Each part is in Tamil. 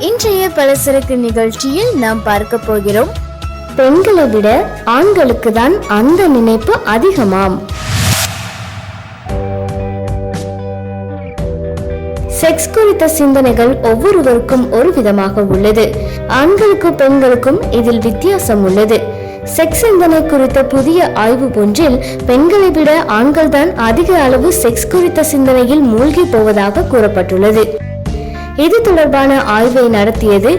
இன்றைய பலசரக்கு நிகழ்ச்சியில் நாம் பார்க்க போகிறோம். பெண்களை விட ஆண்களுக்கு தான் அந்த நினைப்பு அதிகமாம். செக்ஸ் குறித்த சிந்தனைகள் ஒவ்வொருவருக்கும் ஒரு விதமாக உள்ளது. ஆண்களுக்கும் பெண்களுக்கும் இதில் வித்தியாசம் உள்ளது. செக்ஸ் சிந்தனை குறித்த புதிய ஆய்வு ஒன்றில் பெண்களை விட ஆண்கள்தான் அதிக அளவு செக்ஸ் குறித்த சிந்தனையில் மூழ்கி போவதாக கூறப்பட்டுள்ளது. இது தொடர்பான ஆய்வை நடத்தியது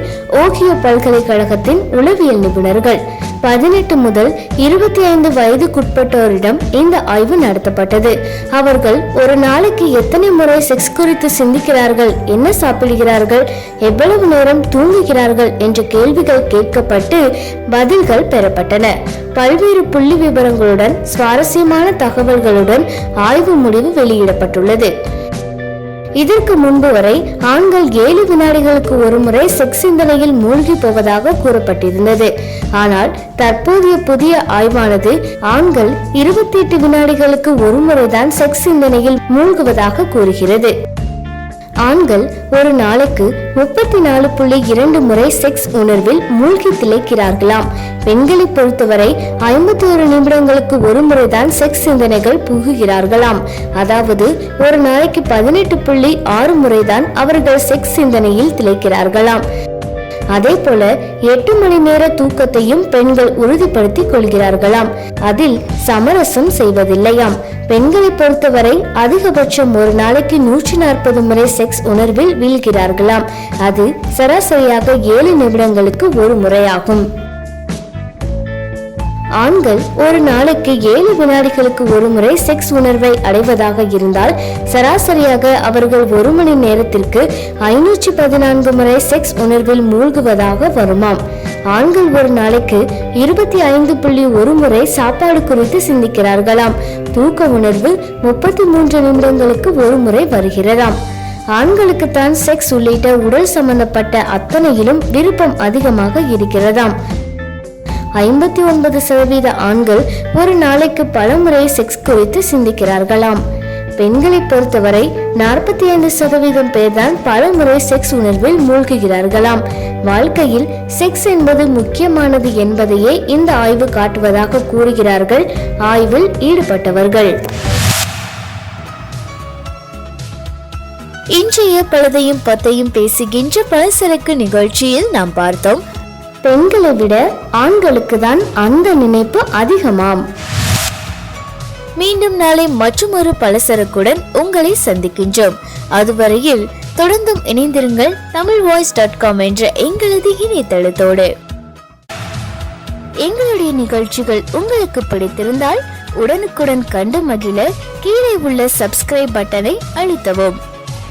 ஓகியோ பல்கலைக்கழகத்தின் உளவியல் நிபுணர்கள். பதினெட்டு முதல் இருபத்தி ஐந்து வயதுக்குட்பட்டோரிடம் இந்த ஆய்வு நடத்தப்பட்டது. அவர்கள் ஒரு நாளைக்கு எத்தனை முறை செக்ஸ் குறித்து சிந்திக்கிறார்கள் என்ன சாப்பிடுகிறார்கள் எவ்வளவு நேரம் தூங்குகிறார்கள் என்ற கேள்விகள் கேட்கப்பட்டு பதில்கள் பெறப்பட்டன. பல்வேறு புள்ளி விவரங்களுடன் சுவாரஸ்யமான தகவல்களுடன் ஆய்வு முடிவு வெளியிடப்பட்டுள்ளது. இதற்கு முன்பு வரை ஆண்கள் ஏழு வினாடிகளுக்கு ஒரு முறை செக்ஸ் சிந்தனையில் மூழ்கி போவதாக கூறப்பட்டிருந்தது. ஆனால் தற்போதைய புதிய ஆய்வானது ஆண்கள் இருபத்தி எட்டு வினாடிகளுக்கு ஒரு முறைதான் செக்ஸ் சிந்தனையில் மூழ்குவதாக கூறுகிறது. ஆண்கள் ஒரு நாளுக்கு முப்பத்தி நாலு புள்ளி இரண்டு முறை செக்ஸ் உணர்வில் மூழ்கி திளைக்கிறார்களாம். பெண்களை பொறுத்தவரை ஐம்பத்தி ஒரு நிமிடங்களுக்கு ஒரு முறைதான் செக்ஸ் சிந்தனைகள் புகுகிறார்களாம். அதாவது ஒரு நாளைக்கு பதினெட்டு புள்ளி ஆறு முறைதான் அவர்கள் செக்ஸ் சிந்தனையில் திளைக்கிறார்களாம். அதே போல எட்டு மணி நேர தூக்கத்தையும் பெண்கள் உறுதிப்படுத்தி கொள்கிறார்களாம். அதில் சமரசம் செய்வதில்லையாம். பெண்களை பொறுத்தவரை அதிகபட்சம் ஒரு நாளைக்கு நூற்றி நாற்பது முறை செக்ஸ் உணர்வில் வீழ்கிறார்களாம். அது சராசரியாக ஏழு நிமிடங்களுக்கு ஒரு முறையாகும். ஆண்கள் ஒரு நாளைக்கு ஏழு வினாடிகளுக்கு ஒரு முறை செக்ஸ் உணர்வை அடைவதாக இருந்தால் சராசரியாக அவர்கள் ஒரு மணி நேரத்திற்கு ஐநூற்றி பதினான்கு முறை செக்ஸ் உணர்வில் மூழ்குவதாக வருமாம். ஆண்கள் ஒரு நாளைக்கு இருபத்தி ஐந்து புள்ளி ஒரு முறை சாப்பாடு குறித்து சிந்திக்கிறார்களாம். தூக்க உணர்வு முப்பத்தி மூன்று நிமிடங்களுக்கு ஒரு முறை வருகிறதாம். ஆண்களுக்குத்தான் செக்ஸ் உள்ளிட்ட உடல் சம்பந்தப்பட்ட அத்தனையிலும் விருப்பம் அதிகமாக இருக்கிறதாம். ஐம்பத்தி ஒன்பது சதவீத ஆண்கள் ஒரு நாளைக்கு பல முறை செக்ஸ் குறித்து சிந்திக்கிறார்களாம். பெண்களை பொறுத்தவரை நாற்பத்தி ஐந்து சதவீதம் பேர்தான் பலமுறை செக்ஸ் உணர்வில் மூழ்குகிறார்களாம். வாழ்க்கையில் செக்ஸ் என்பது முக்கியமானது என்பதையே இந்த ஆய்வு காட்டுவதாக கூறுகிறார்கள் ஆய்வில் ஈடுபட்டவர்கள். இன்றைய பழுதையும் பத்தையும் பேசுகின்ற பலசரக்கு நிகழ்ச்சியில் நாம் பார்த்தோம். பெண்களை விட ஆண்களுக்கு தான் அந்த நினைப்பு அதிகமாம். மீண்டும் நாளை மற்றொரு பலசரக்குடன் உங்களை சந்திக்கின்றோம். அதுவரையில் தொடர்ந்தும் இணைந்திருங்கள் தமிழ் வாய்ஸ் டாட் காம் என்ற எங்களது இணையதளத்தோடு. எங்களுடைய நிகழ்ச்சிகள் உங்களுக்கு பிடித்திருந்தால் உடனுக்குடன் கண்டு மகிழ கீழே உள்ள சப்ஸ்கிரைப் பட்டனை அழுத்தவும்.